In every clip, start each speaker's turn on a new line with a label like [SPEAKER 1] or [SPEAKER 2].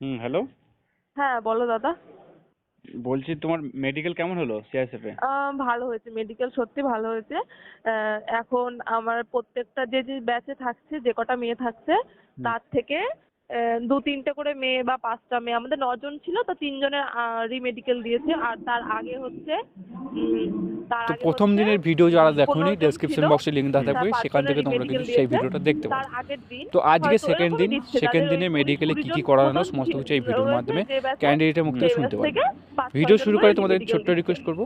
[SPEAKER 1] হুম hello
[SPEAKER 2] হ্যাঁ বলো দাদা।
[SPEAKER 1] বলছি তোমার মেডিকেল কেমন হলো সিআইএসএফ এ?
[SPEAKER 2] ভালো হয়েছে মেডিকেল সত্যি ভালো হয়েছে। এখন আমার প্রত্যেকটা যে যে ব্যাচে থাকছে যে কটা মেয়ে থাকছে তার থেকে দু তিনটে করে মেয়ে বা পাঁচটা মেয়ে। আমাদের নজন ছিল তো তিনজনের রিমেডিকেল দিয়েছে। আর তার আগে হচ্ছে তার
[SPEAKER 3] তো
[SPEAKER 2] আগে
[SPEAKER 3] প্রথম
[SPEAKER 2] হচ্ছে
[SPEAKER 3] দিনের ভিডিও যারা দেখোনি
[SPEAKER 2] 15 জন
[SPEAKER 3] ডেসক্রিপশন
[SPEAKER 2] ছিল,
[SPEAKER 3] বক্সে লিংক দেওয়া
[SPEAKER 2] তার
[SPEAKER 3] থাকবে সেখান থেকে তোমরা কিন্তু সেই। ভিডিওটা দেখতে
[SPEAKER 2] তার
[SPEAKER 3] পারো।
[SPEAKER 2] আগের দিন
[SPEAKER 3] তো আজকে
[SPEAKER 2] হয়তো
[SPEAKER 3] সেকেন্ড
[SPEAKER 2] এরকমই
[SPEAKER 3] দিন
[SPEAKER 2] দিচ্ছে,
[SPEAKER 3] সেকেন্ড দিনে
[SPEAKER 2] ওই
[SPEAKER 3] মেডিকেলে কি
[SPEAKER 2] কুড়ি
[SPEAKER 3] কি
[SPEAKER 2] জন
[SPEAKER 3] করানো
[SPEAKER 2] মতন
[SPEAKER 3] সমস্ত কিছু এই ভিডিওর মাধ্যমে।
[SPEAKER 2] যে batch
[SPEAKER 3] ক্যান্ডিডেটের মুখ থেকে শুনতে পারবে ভিডিও শুরু
[SPEAKER 2] করে
[SPEAKER 3] তোমাদের ছোট্ট রিকোয়েস্ট করব।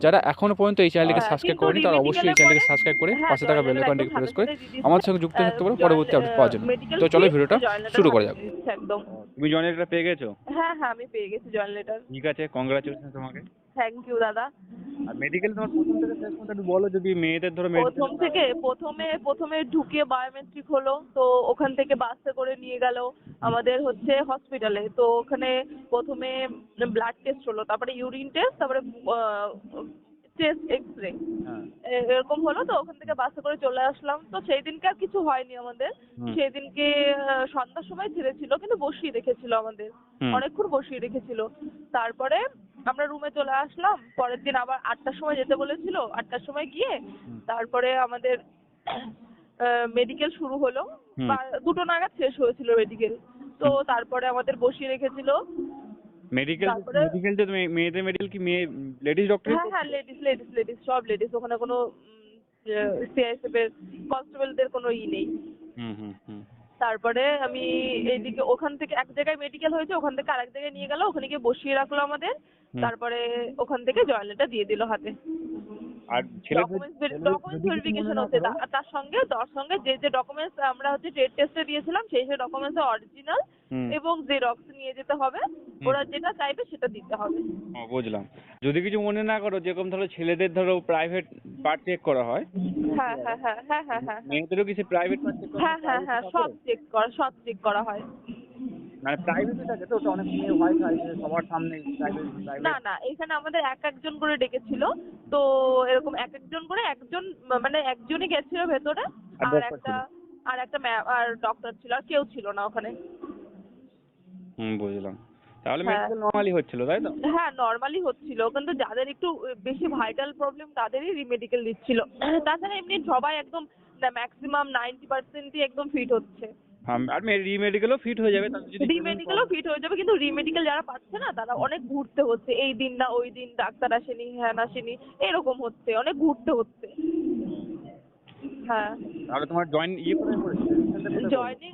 [SPEAKER 3] যারা এখনও পর্যন্ত এই চ্যানেলকে
[SPEAKER 2] হ্যাঁ,
[SPEAKER 3] সাবস্ক্রাইব
[SPEAKER 2] কিন্তু
[SPEAKER 3] করেনি তারা অবশ্যই এই
[SPEAKER 2] পরে-
[SPEAKER 3] সাবস্ক্রাইব করে
[SPEAKER 2] হ্যাঁ,
[SPEAKER 3] পাশে থাকা বেল
[SPEAKER 2] joiner
[SPEAKER 3] আইকনটি প্রেস করে আমার সঙ্গে যুক্ত থাকতে পারো পরবর্তী আপডেট পাওয়ার জন্য। তো চলো ভিডিওটা শুরু করা যাক।
[SPEAKER 2] দিচ্ছে একদম।
[SPEAKER 1] তুমি জয়েন লেটার পেয়ে গেছো?
[SPEAKER 2] হ্যাঁ হ্যাঁ আমি পেয়ে গেছি জয়েন লেটার
[SPEAKER 1] ঠিক আছে কংগ্রাচুলেশন তোমাকে।
[SPEAKER 2] থ্যাংক ইউ দাদা।
[SPEAKER 1] আর মেডিকেল তোমার প্রথম থেকে শেষ পর্যন্ত একটু বলো যদি মেয়েদের ধরো
[SPEAKER 2] প্রথম থেকে প্রথমে প্রথমে ঢুকে বায়োমেট্রিক হলো তো ওখান থেকে বাসে করে নিয়ে গেল আমাদের হচ্ছে হসপিটালে তো ওখানে প্রথমে ব্লাড টেস্ট হলো তারপরে ইউরিন টেস্ট তারপরে চেস্ট এক্স রে
[SPEAKER 1] হ্যাঁ
[SPEAKER 2] এরকম হলো তো ওখান থেকে বাসে করে চলে আসলাম। তো সেই দিনকে আর কিছু হয়নি আমাদের। সেই দিনকে সন্ধ্যার সময় ছেড়েছিল কিন্তু বসিয়ে রেখেছিল আমাদের। অনেকক্ষণ বসিয়ে রেখেছিল। তারপরে আমরা রুমে চলে আসলাম। পরের দিন আবার আটটার সময় যেতে বলেছিল। আটটার সময় গিয়ে তারপরে আমাদের মেডিকেল শুরু হলো। দুটো নাগাদ শেষ হয়েছিল মেডিকেল তো তারপরে আমাদের বসিয়ে রেখেছিল।
[SPEAKER 1] মেডিকেল মেডিকেল তো মেয়েদের মেডিকেল কি মেয়ে লেডিস ডক্টর
[SPEAKER 2] হ্যাঁ হ্যাঁ লেডিস লেডিস লেডিস সব লেডিস ওখানে কোনো সিআইএসএফ এর কনস্টেবলদের কোনো ই নেই।
[SPEAKER 1] হুম হুম হুম।
[SPEAKER 2] তারপরে আমি এইদিকে ওখান থেকে এক জায়গায় মেডিকেল হয়েছে ওখান থেকে আরেক জায়গায় নিয়ে গেল ওখানে গিয়ে বসিয়ে রাখল আমাদের। তারপরে ওখান থেকে জয়েন্টটা দিয়ে দিল হাতে।
[SPEAKER 1] আর
[SPEAKER 2] ডকুমেন্টস
[SPEAKER 1] কিছু
[SPEAKER 2] ভেরিফিকেশন
[SPEAKER 1] মনে
[SPEAKER 2] হচ্ছে তার সঙ্গে তার সঙ্গে যে যে ডকুমেন্টস আমরা হচ্ছে ট্রেড টেস্টে দিয়েছিলাম সেই সেই ডকুমেন্টস অরিজিনাল। এবং জেরক্স নিয়ে যেতে হবে। ওরা যেটা চাইবে সেটা দিতে হবে।
[SPEAKER 1] বুঝলাম। যদি কিছু মনে না করো যেরকম ধরো ছেলেদের ধরো প্রাইভেট পার্ট চেক করা হয়।
[SPEAKER 2] হ্যাঁ হ্যাঁ হ্যাঁ হ্যাঁ হ্যাঁ হ্যাঁ
[SPEAKER 1] মেয়েদেরও কি প্রাইভেট পার্ট চেক করা
[SPEAKER 2] হ্যাঁ? হ্যাঁ হ্যাঁ সব চেক করা সব চেক করা হয়।
[SPEAKER 1] মানে প্রাইভেটে থাকে তো ওটা অনেক মেয়ে হয় সবার সামনে
[SPEAKER 2] না না এখানে আমাদের এক একজন করে ডেকেছিল। তো এরকম এক একজন করে একজন মানে একজনই গেছিল ভেতরে
[SPEAKER 1] আর
[SPEAKER 2] একটা আর একটা ম্যাম আর ডক্টর ছিল আর কেউ ছিল না ওখানে।
[SPEAKER 1] হুম বুঝলাম। তাহলে
[SPEAKER 2] হ্যাঁ।
[SPEAKER 1] মেডিকেল নর্মালি হচ্ছিল তাই তো?
[SPEAKER 2] হ্যাঁ নর্মালি হচ্ছিল কিন্তু যাদের একটু বেশি ভাইটাল প্রবলেম তাদেরই রিমেডিকেল দিচ্ছিল। তাছাড়া এমনি সবাই একদম ম্যাক্সিমাম নাইনটি পার্সেন্টই একদম ফিট হচ্ছে।
[SPEAKER 1] হ্যাঁ, আর রিমেডিকেলও ফিট হয়ে যাবে
[SPEAKER 2] রিমেডিকেলও ফিট হয়ে যাবে কিন্তু রিমেডিকেল যারা পাচ্ছে না তারা অনেক ঘুরতে হচ্ছে। এই দিন না ওই দিন ডাক্তার আসেনি হ্যাঁ আসেনি এরকম হচ্ছে অনেক ঘুরতে হচ্ছে। হ্যাঁ।
[SPEAKER 1] তাহলে তোমার জয়েন ইয়ে করে পড়েছে
[SPEAKER 2] জয়নিং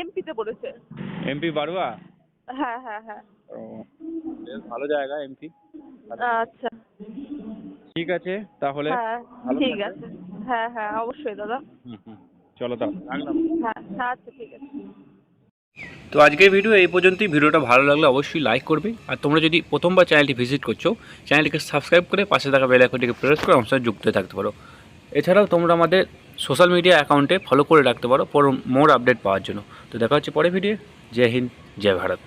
[SPEAKER 2] এমপিতে পড়েছে
[SPEAKER 1] এমপি বারুয়া?
[SPEAKER 2] হ্যাঁ হ্যাঁ হ্যাঁ।
[SPEAKER 1] ও বেশ ভালো জায়গা এমপি
[SPEAKER 2] আচ্ছা।
[SPEAKER 1] ঠিক আছে তাহলে
[SPEAKER 2] হ্যাঁ ঠিক আছে। হ্যাঁ হ্যাঁ অবশ্যই দাদা।
[SPEAKER 1] হুম হুম। চলো তাহলে রাখলাম।
[SPEAKER 2] হ্যাঁ আচ্ছা ঠিক আছে।
[SPEAKER 3] তো আজকের ভিডিও এই পর্যন্তই। ভিডিওটা ভালো লাগলে অবশ্যই লাইক করবে। আর তোমরা যদি প্রথমবার চ্যানেলটি ভিজিট করছ চ্যানেলটিকে সাবস্ক্রাইব করে পাশে থাকা বেল আইকনটিকে প্রেস করে আমার সাথে যুক্ত হয়ে থাকতে পারো। এছাড়াও তোমরা আমাদের সোশ্যাল মিডিয়া অ্যাকাউন্টে ফলো করে রাখতে পারো পর মোর আপডেট পাওয়ার জন্য। তো দেখা হচ্ছে পরে ভিডিও জয় হিন্দ জয় ভারত।